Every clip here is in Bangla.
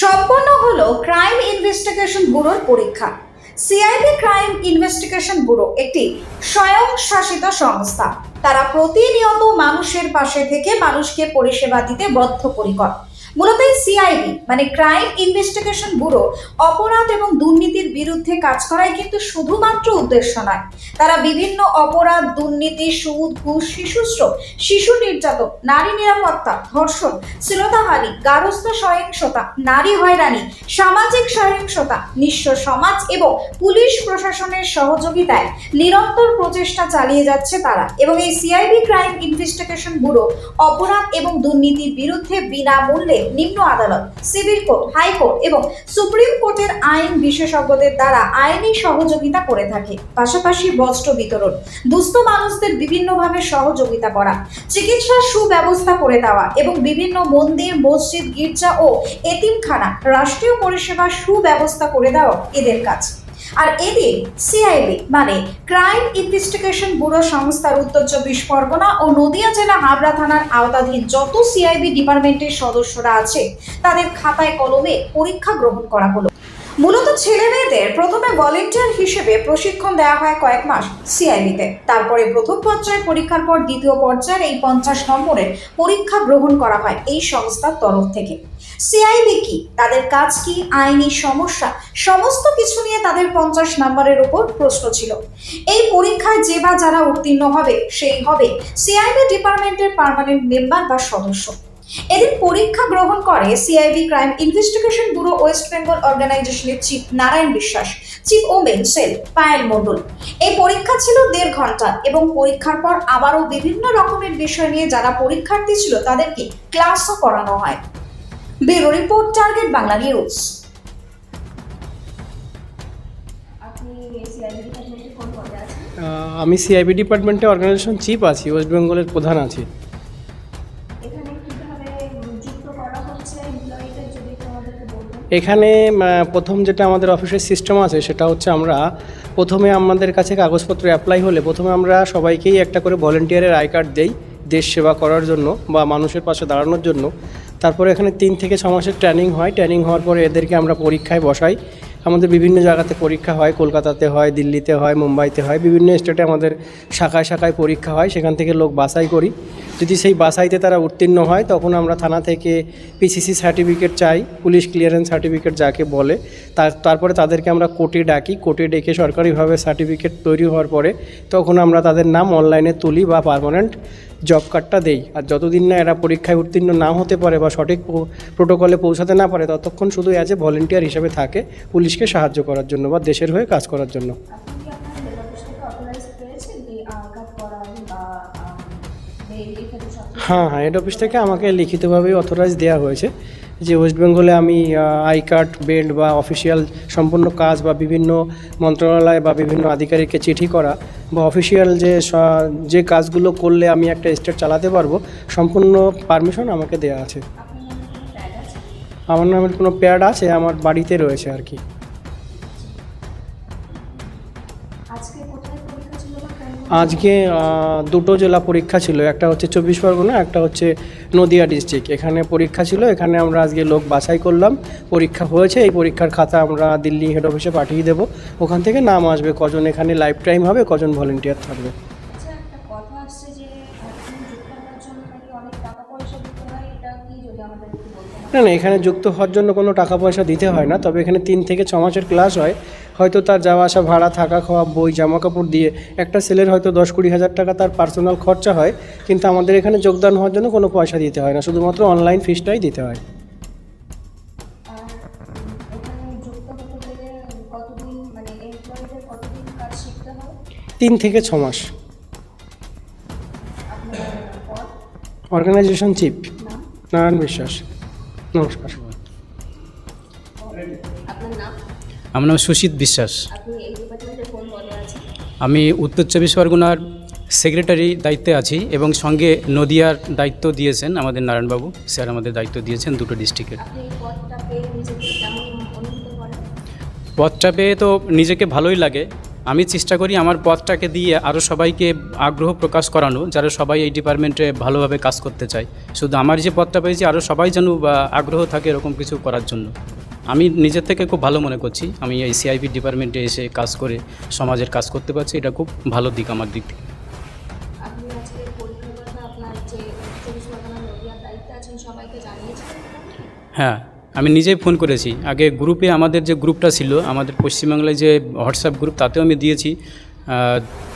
সম্পন্ন হলো ক্রাইম ইনভেস্টিগেশন ব্যুরোর পরীক্ষা। সিআইডি ক্রাইম ইনভেস্টিগেশন ব্যুরো একটি স্বয়ংশাসিত সংস্থা। তারা প্রতিনিয়ত মানুষের পাশে থেকে মানুষকে পরিষেবা দিতে বদ্ধপরিকর। মূলত এই সিআইডি মানে ক্রাইম ইনভেস্টিগেশন ব্যুরো অপরাধ এবং দুর্নীতির বিরুদ্ধে কাজ করাই কিন্তু শুধুমাত্র উদ্দেশ্য নয়। তারা বিভিন্ন অপরাধ, দুর্নীতি, সুদ, ঘুষ শিশুশ্রম শিশু নির্যাতন, নারী নিরাপত্তা, ধর্ষণ শ্লীলতাহানি গারস্থ সহিংসতা, নারী হয়রানি, সামাজিক সহিংসতা, নিঃস্ব সমাজ এবং পুলিশ প্রশাসনের সহযোগিতায় নিরন্তর প্রচেষ্টা চালিয়ে যাচ্ছে তারা এবং এই সিআইডি ক্রাইম ইনভেস্টিগেশন ব্যুরো অপরাধ এবং দুর্নীতির বিরুদ্ধে বিনামূল্যে নিম্ন আদালত, সিভিল কোর্ট, হাইকোর্ট এবং সুপ্রিম কোর্টের আইন বিশেষজ্ঞদের দ্বারা আইনি সহযোগিতা করে থাকে। পাশাপাশি বস্ত্র বিতরণ, দুস্থ মানুষদের বিভিন্নভাবে সহযোগিতা করা, চিকিৎসার সুব্যবস্থা করে দেওয়া এবং বিভিন্ন মন্দির, মসজিদ, গির্জা ও এতিমখানা রাষ্ট্রীয় পরিষেবার সুব্যবস্থা করে দেওয়া এদের কাজ। আর এদিন সিআইবি মানে ক্রাইম ইনভেস্টিগেশন ব্যুরো সংস্থার উত্তর চব্বিশ পরগনা ও নদিয়া জেলা হাবড়া থানার আওতাধীন যত সিআইবি ডিপার্টমেন্টের সদস্যরা আছে, তাদের খাতায় কলমে পরীক্ষা গ্রহণ করা হলো। মূলত ছেলে মেয়েদের প্রথমে ভলেন্টিয়ার হিসেবে প্রশিক্ষণ দেওয়া হয় কয়েক মাস সিআইবিতে তারপরে প্রথম পর্যায়ের পরীক্ষার পর দ্বিতীয় পর্যায়ের এই পঞ্চাশ নম্বরের পরীক্ষা গ্রহণ করা হয় এই সংস্থার তরফ থেকে। সিআইবি কি? তাদের কাজ কি? আইনি সমস্যা? সমস্ত কিছু নিয়ে তাদের পঞ্চাশ নম্বরের উপর প্রশ্ন ছিল। এই পরীক্ষায় যে বা যারা উত্তীর্ণ হবে, সেই হবে সিআইবি ডিপার্টমেন্টের পার্মানেন্ট মেম্বার বা সদস্য। এদিন পরীক্ষা গ্রহণ করে CIB crime investigation bureau west Bengal অর্গানাইজেশনের chief Narayan Biswas chief women cell Payel Mondal এই পরীক্ষা ছিল দেড় ঘণ্টা এবং পরীক্ষার পর আবারও বিভিন্ন রকমের বিষয় নিয়ে যারা পরীক্ষার্থী ছিল তাদেরকে ক্লাসও করানো হয়। Bureau report target Bangla news আমি সিআইবি ডিপার্টমেন্টে অর্গানাইজেশন চিফ আছি ওয়েস্ট বেঙ্গলের প্রধান আছি। এখানে প্রথম যেটা আমাদের অফিসের সিস্টেম আছে, সেটা হচ্ছে আমরা প্রথমে আমাদের কাছে কাগজপত্র অ্যাপ্লাই হলে প্রথমে আমরা সবাইকেই একটা করে ভলেন্টিয়ারের আই কার্ড দেই দেশ সেবা করার জন্য বা মানুষের পাশে দাঁড়ানোর জন্য। তারপরে এখানে তিন থেকে ছ মাসের ট্রেনিং হয়। ট্রেনিং হওয়ার পরে এদেরকে আমরা পরীক্ষায় বসাই। আমাদের বিভিন্ন জায়গাতে পরীক্ষা হয়, কলকাতাতে হয়, দিল্লিতে হয়, মুম্বাইতে হয়, বিভিন্ন স্টেটে আমাদের শাখায় শাখায় পরীক্ষা হয়, সেখান থেকে লোক বাছাই করি। যদি সেই বাছাইতে তারা উত্তীর্ণ হয়, তখন আমরা থানা থেকে পিসিসি সার্টিফিকেট চাই, পুলিশ ক্লিয়ারেন্স সার্টিফিকেট যাকে বলে। তার, তারপরে তাদেরকে আমরা কোর্টে ডাকি, কোর্টে ডেকে সরকারিভাবে সার্টিফিকেট তৈরি হওয়ার পরে তখন আমরা তাদের নাম অনলাইনে তুলি বা পার্মানেন্ট জব কার্ডটা দেই। আর যতদিন না এরা পরীক্ষায় উত্তীর্ণ না হতে পারে বা সঠিক প্রোটোকলে পৌঁছাতে না পারে ততক্ষণ শুধু অ্যাজ এ ভলেন্টিয়ার হিসেবে থাকে পুলিশকে সাহায্য করার জন্য বা দেশের হয়ে কাজ করার জন্য? হ্যাঁ হ্যাঁ হেড অফিস থেকে আমাকে লিখিতভাবেই অথরাইজ দেওয়া হয়েছে। যে ওয়েস্ট বেঙ্গলে আমি আই কার্ড বেল্ট বা অফিসিয়াল সম্পূর্ণ কাজ বা বিভিন্ন মন্ত্রণালয় বা বিভিন্ন আধিকারিককে চিঠি করা বা অফিসিয়াল যে যে কাজগুলো করলে আমি একটা স্টেট চালাতে পারব সম্পূর্ণ পারমিশন আমাকে দেওয়া আছে। আমার নামের কোনো প্যাড আছে? আমার বাড়িতে রয়েছে আর কি। আজকে দুটো জেলা পরীক্ষা ছিল, একটা হচ্ছে চব্বিশ পরগনা, একটা হচ্ছে নদিয়া ডিস্ট্রিক্ট এখানে পরীক্ষা ছিল, এখানে আমরা আজকে লোক বাছাই করলাম, পরীক্ষা হয়েছে, এই পরীক্ষার খাতা আমরা দিল্লি হেড অফিসে পাঠিয়ে দেবো। ওখান থেকে নাম আসবে, কজন এখানে লাইফ টাইম হবে, কজন ভলেন্টিয়ার থাকবে। না না এখানে যুক্ত হওয়ার জন্য কোনো টাকা পয়সা দিতে হয় না তবে এখানে তিন থেকে ছ মাসের ক্লাস হয়। হয়তো তার যাওয়া আসা ভাড়া থাকা খাওয়া বই জামা কাপড় দিয়ে একটা ছেলের হয়তো দশ কুড়ি হাজার টাকা তার পার্সোনাল খরচা হয় কিন্তু আমাদের এখানে যোগদান হওয়ার জন্য কোনো পয়সা দিতে হয় না শুধুমাত্র অনলাইন ফিসটাই দিতে হয়। তিন থেকে ছ মাস। অর্গানাইজেশন চিফ নারায়ণ বিশ্বাস নমস্কার। আমার নাম সুশীত বিশ্বাস। আমি উত্তর চব্বিশ পরগনার সেক্রেটারি দায়িত্বে আছি এবং সঙ্গে নদিয়ার দায়িত্ব দিয়েছেন আমাদের নারায়ণবাবু। স্যার আমাদের দায়িত্ব দিয়েছেন দুটো ডিস্ট্রিক্টের। পথটা পেয়ে তো নিজেকে ভালোই লাগে। আমি চেষ্টা করি আমার পথটাকে দিয়ে আরও সবাইকে আগ্রহ প্রকাশ করানো যারা সবাই এই ডিপার্টমেন্টে ভালোভাবে কাজ করতে চায়। শুধু আমার যে পথটা পেয়েছি আরও সবাই যেন আগ্রহ থাকে এরকম কিছু করার জন্য। আমি নিজের থেকে খুব ভালো মনে করছি। আমি এই সিআইপি ডিপার্টমেন্টে এসে কাজ করে সমাজের কাজ করতে পারছি। এটা খুব ভালো দিক আমার দিক থেকে। হ্যাঁ। আমি নিজেই ফোন করেছি। আগে গ্রুপে আমাদের যে গ্রুপটা ছিল আমাদের পশ্চিমবাংলায় যে হোয়াটসঅ্যাপ গ্রুপ তাতেও আমি দিয়েছি।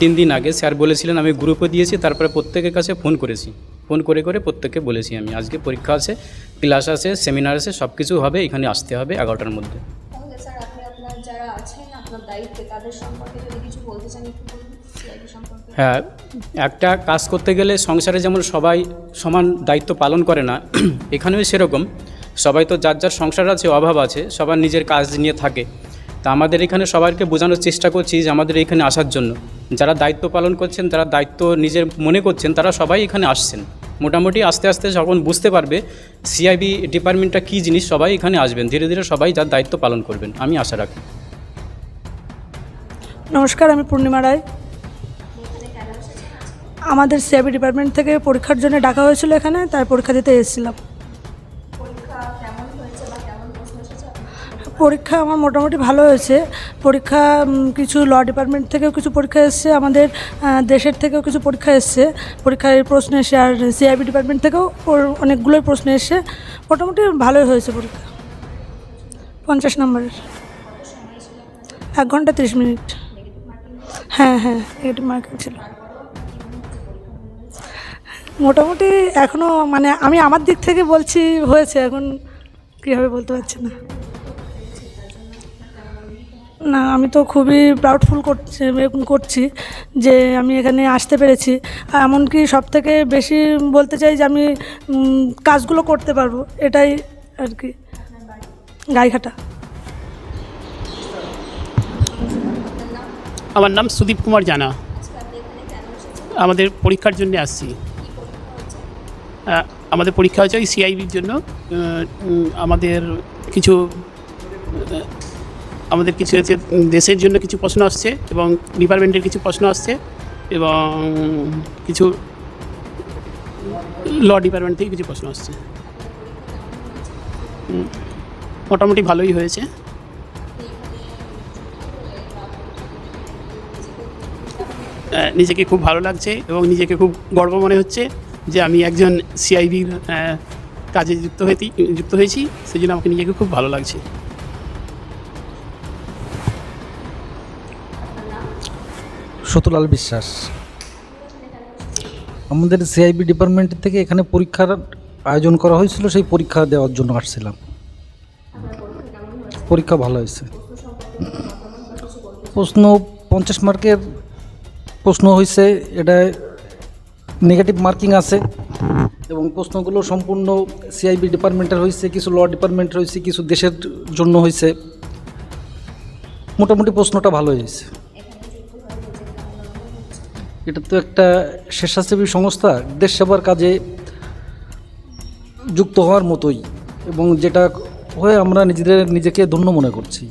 তিন দিন আগে স্যার বলেছিলেন আমি গ্রুপে দিয়েছি তারপরে প্রত্যেকের কাছে ফোন করেছি। ফোন করে করে প্রত্যেককে বলেছি আমি আজকে পরীক্ষা আছে ক্লাস আছে সেমিনার আছে সব কিছু হবে এখানে আসতে হবে এগারোটার মধ্যে। হ্যাঁ একটা কাজ করতে গেলে সংসারে যেমন সবাই সমান দায়িত্ব পালন করে না এখানেও সেরকম। সবাই তো যার যার সংসার আছে, অভাব আছে, সবার নিজের কাজ নিয়ে থাকে। তা আমাদের এখানে সবাইকে বোঝানোর চেষ্টা করছি যে আমাদের এখানে আসার জন্য। যারা দায়িত্ব পালন করছেন, তারা দায়িত্ব নিজের মনে করছেন, তারা সবাই এখানে আসছেন। মোটামুটি আস্তে আস্তে যখন বুঝতে পারবে সিআইবি ডিপার্টমেন্টটা কী জিনিস, সবাই এখানে আসবেন। ধীরে ধীরে সবাই যার দায়িত্ব পালন করবেন, আমি আশা রাখি। নমস্কার, আমি পূর্ণিমা রায়। আমাদের সিআইবি ডিপার্টমেন্ট থেকে পরীক্ষার জন্য ডাকা হয়েছিল এখানে, তাই পরীক্ষা দিতে এসেছিলাম। পরীক্ষা আমার মোটামুটি ভালো হয়েছে। পরীক্ষা কিছু ল ডিপার্টমেন্ট থেকেও কিছু পরীক্ষা এসছে, আমাদের দেশের থেকেও কিছু পরীক্ষা এসছে। পরীক্ষায় প্রশ্ন এসে আর সিআইবি ডিপার্টমেন্ট থেকেও অনেকগুলোই প্রশ্ন এসছে। মোটামুটি ভালোই হয়েছে পরীক্ষা। পঞ্চাশ নম্বরের। এক ঘণ্টা তিরিশ মিনিট। হ্যাঁ হ্যাঁ নেগেটিভ মার্কিং ছিল। মোটামুটি এখনও মানে আমি আমার দিক থেকে বলছি হয়েছে, এখন কীভাবে বলতে পারছি না। না, আমি তো খুবই প্রাউডফুল করছি করছি যে আমি এখানে আসতে পেরেছি। এমনকি সব থেকে বেশি বলতে চাই যে আমি কাজগুলো করতে পারব, এটাই আর কি। গাইঘাটা। আমার নাম সুদীপ কুমার জানা। আমাদের পরীক্ষার জন্য আসছি। আমাদের পরীক্ষা হচ্ছে সিআইবির জন্য। আমাদের কিছু আমাদের কিছু দেশের জন্য কিছু প্রশ্ন আসছে এবং ডিপার্টমেন্টের কিছু প্রশ্ন আসছে এবং কিছু ল ডিপার্টমেন্ট থেকে কিছু প্রশ্ন আসছে। মোটামুটি ভালোই হয়েছে। নিজেকে খুব ভালো লাগছে এবং নিজেকে খুব গর্ব মনে হচ্ছে যে আমি একজন সিআইবির কাজে যুক্ত হয়ে যুক্ত হয়েছি সেই জন্য আমাকে নিজেকে খুব ভালো লাগছে। সতুলাল বিশ্বাস। আমাদের সিআইবি ডিপার্টমেন্ট থেকে এখানে পরীক্ষার আয়োজন করা হয়েছিল, সেই পরীক্ষা দেওয়ার জন্য আসছিলাম। পরীক্ষা ভালো হয়েছে। প্রশ্ন পঞ্চাশ মার্কের প্রশ্ন হয়েছে, এটা নেগেটিভ মার্কিং আছে এবং প্রশ্নগুলো সম্পূর্ণ সিআইবি ডিপার্টমেন্টের হয়েছে, কিছু ল ডিপার্টমেন্টের হয়েছে কিছু দেশের জন্য হয়েছে। মোটামুটি প্রশ্নটা ভালো হয়েছে। এটা তো একটা স্বেচ্ছাসেবী সংস্থা, দেশ সেবার কাজে যুক্ত হওয়ার মতোই। এবং যেটা হয়ে আমরা নিজেদের, নিজেকে ধন্য মনে করছি।